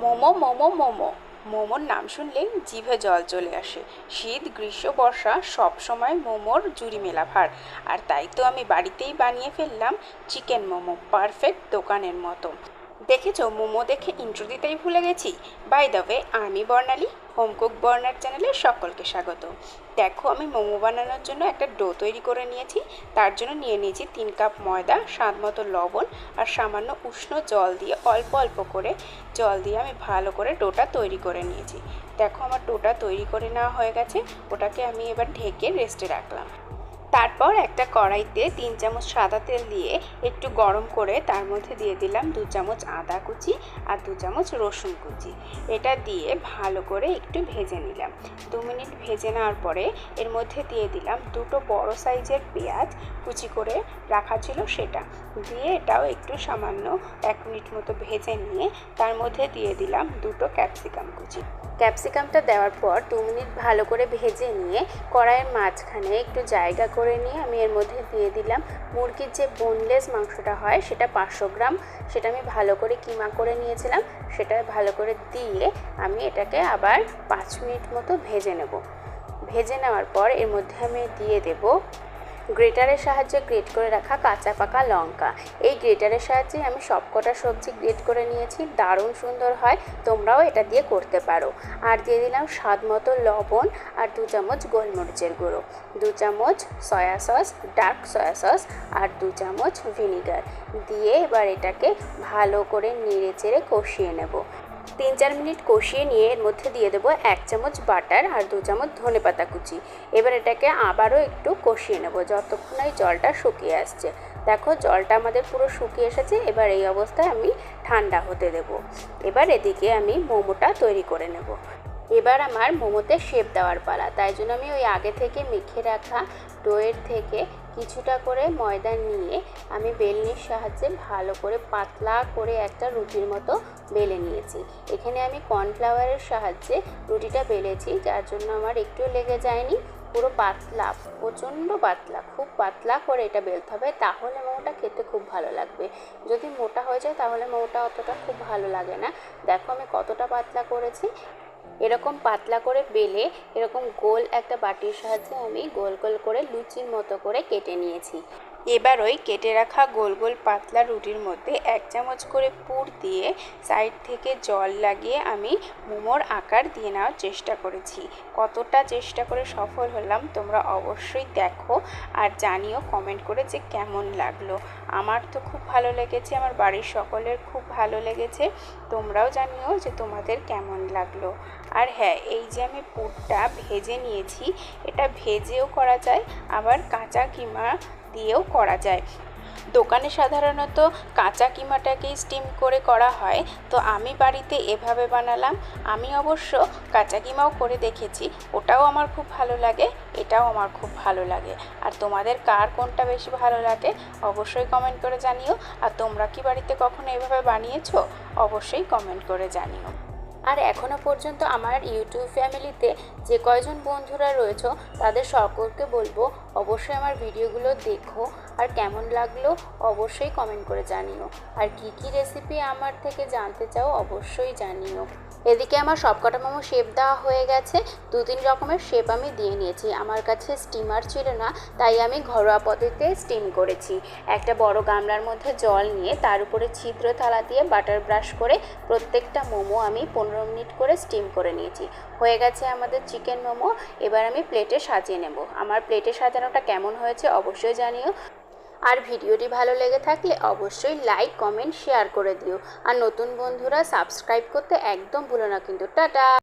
মোমো মোমো মোমো। মোমোর নাম শুনলেই জিভে জল চলে আসে। শীত, গ্রীষ্ম, বর্ষা সব সময় মোমোর জুড়ি মেলা ভার। আর তাই তো আমি বাড়িতেই বানিয়ে ফেললাম চিকেন মোমো, পারফেক্ট দোকানের মতো। দেখেছ মোমো দেখে ইন্ট্রো দিতেই ভুলে গেছি? বাই দ্য ওয়ে আমি বর্ণালী হোম কুক বর্নার চ্যানেলে সকলকে স্বাগত। দেখো, আমি মোমো বানানোর জন্য একটা ডো তৈরি করে নিয়েছি। তার জন্য নিয়ে নিয়েছি তিন কাপ ময়দা, স্বাদ মতো লবণ আর সামান্য উষ্ণ জল দিয়ে অল্প অল্প করে জল দিয়ে আমি ভালো করে ডোটা তৈরি করে নিয়েছি। দেখো, আমার ডোটা তৈরি করে নেওয়া হয়ে গেছে। ওটাকে আমি এবার ঢেকে রেস্টে রাখলাম। তারপর একটা কড়াইতে তিন চামচ সাদা তেল দিয়ে একটু গরম করে তার মধ্যে দিয়ে দিলাম দু চামচ আদা কুচি আর দু চামচ রসুন কুচি। এটা দিয়ে ভালো করে একটু ভেজে নিলাম। দু মিনিট ভেজে নেওয়ার পরে এর মধ্যে দিয়ে দিলাম দুটো বড় সাইজের পেঁয়াজ কুচি করে রাখা ছিল সেটা। দিয়ে এটাও একটু সামান্য এক মিনিট মতো ভেজে নিয়ে তার মধ্যে দিয়ে দিলাম দুটো ক্যাপসিকাম কুচি। ক্যাপসিকামটা দেওয়ার পর দু মিনিট ভালো করে ভেজে নিয়ে কড়াইয়ের মাঝখানে একটু জায়গা করে নিয়ে আমি এর মধ্যে দিয়ে দিলাম। মুরগির যে বোনলেস মাংসটা হয়, সেটা পাঁচশো গ্রাম। সেটা আমি ভালো করে কিমা করে নিয়েছিলাম। সেটা ভালো করে দিয়ে আমি এটাকে আবার পাঁচ মিনিট মতো ভেজে নেব। ভেজে নেওয়ার পর এর মধ্যে আমি দিয়ে দেব গ্রেটারের সাহায্যে গ্রেট করে রাখা কাঁচা পাকা লঙ্কা। এই গ্রেটারের সাহায্যে আমি সবকটা সবজি গ্রেট করে নিয়েছি, দারুণ সুন্দর হয়, তোমরাও এটা দিয়ে করতে পারো। আর দিয়ে দিলাম স্বাদ মতো লবণ আর দু চামচ গোলমরিচের গুঁড়ো। দু চামচ soy sauce, dark soy sauce আর দু চামচ ভিনিগার। দিয়ে এবার এটাকে ভালো করে নেড়ে চেড়ে কষিয়ে নেব। তিন চার মিনিট কষিয়ে নিয়ে এর মধ্যে দিয়ে দেবো এক চামচ বাটার আর দু চামচ ধনে পাতা কুচি। এবার এটাকে আবারও একটু কষিয়ে নেব যতক্ষণ এই জলটা শুকিয়ে আসছে। দেখো, জলটা আমাদের পুরো শুকিয়ে এসেছে, এবার এই অবস্থায় আমি ঠান্ডা হতে দেব। এবার এদিকে আমি মোমোটা তৈরি করে নেব। এবার আমার মোমোতে শেপ দেওয়ার পালা। তাই জন্য আমি ওই আগে থেকে মেখে রাখা ডোয়ের থেকে কিছুটা করে ময়দা নিয়ে আমি বেলনির সাহায্যে ভালো করে পাতলা করে একটা রুটির মতো বেলে নিয়েছি। এখানে আমি কর্নফ্লাওয়ারের সাহায্যে রুটিটা বেলেছি, যার জন্য আমার একটু লেগে যায়নি, পুরো পাতলা, প্রচণ্ড পাতলা, খুব পাতলা করে এটা বেলতে হবে, তাহলে মোমোটা খেতে খুব ভালো লাগবে। যদি মোটা হয়ে যায় তাহলে মোমোটা অতটা খুব ভালো লাগে না। দেখো আমি কতটা পাতলা করেছি। এরকম পাতলা করে বেলে এরকম গোল একটা বাটির সাহায্যে আমি গোল গোল করে লুচির মতো করে কেটে নিয়েছি। এবার ওই কেটে রাখা গোল গোল পাতলা রুটির মধ্যে এক চামচ করে পুর দিয়ে সাইড থেকে জল লাগিয়ে আমি মোমোর আকার দিয়ে নেওয়ার চেষ্টা করেছি। কতটা চেষ্টা করে সফল হলাম তোমরা অবশ্যই দেখো আর জানিও কমেন্ট করে যে কেমন লাগল। আমার তো খুব ভালো লেগেছে, আমার বাড়ির সকলের খুব ভালো লেগেছে। তোমরাও জানিও যে তোমাদের কেমন লাগল। আর হ্যাঁ এই যে আমি পুরটা ভেজে নিয়েছি, এটা ভেজেও করা যায়, আবার কাঁচা কিমা দিয়েও করা যায়। দোকানে সাধারণত কাঁচা কিমাটাকেই স্টিম করে করা হয়। তো আমি বাড়িতে এভাবে বানালাম। আমি অবশ্য কাঁচা কিমাও করে দেখেছি। ওটাও আমার খুব ভালো লাগে, এটাও আমার খুব ভালো লাগে। আর তোমাদের কার কোনটা বেশি ভালো লাগে, অবশ্যই কমেন্ট করে জানিও। আর তোমরা কি বাড়িতে কখনো এভাবে বানিয়েছো, অবশ্যই কমেন্ট করে জানিও। আর এখনও পর্যন্ত আমার ইউটিউব ফ্যামিলিতে যে কয়জন বন্ধুরা রয়েছে, তাদের সকলকে বলব অবশ্যই আমার ভিডিওগুলো দেখো। আর কেমন লাগল অবশ্যই কমেন্ট করে জানিও। আর কি কি রেসিপি আমার থেকে জানতে চাও অবশ্যই জানিও। এদিকে আমার সবকটা মোমো শেপ দেওয়া হয়ে গেছে। দু তিন রকমের শেপ আমি দিয়ে নিয়েছি। আমার কাছে স্টিমার ছিল না, তাই আমি ঘরোয়া পদ্ধতিতে স্টিম করেছি। একটা বড় গামলার মধ্যে জল নিয়ে তার উপরে ছিদ্র থালা দিয়ে বাটার ব্রাশ করে প্রত্যেকটা মোমো আমি পনেরো মিনিট করে স্টিম করে নিয়েছি। হয়ে গেছে আমাদের চিকেন মোমো। এবার আমি প্লেটে সাজিয়ে নেব। আমার প্লেটে সাজানোটা কেমন হয়েছে অবশ্যই জানিও। আর ভিডিওটি ভালো লেগে থাকলে অবশ্যই লাইক, কমেন্ট, শেয়ার করে দিও। আর নতুন বন্ধুরা সাবস্ক্রাইব করতে একদম ভুলো না কিন্তু। টাটা!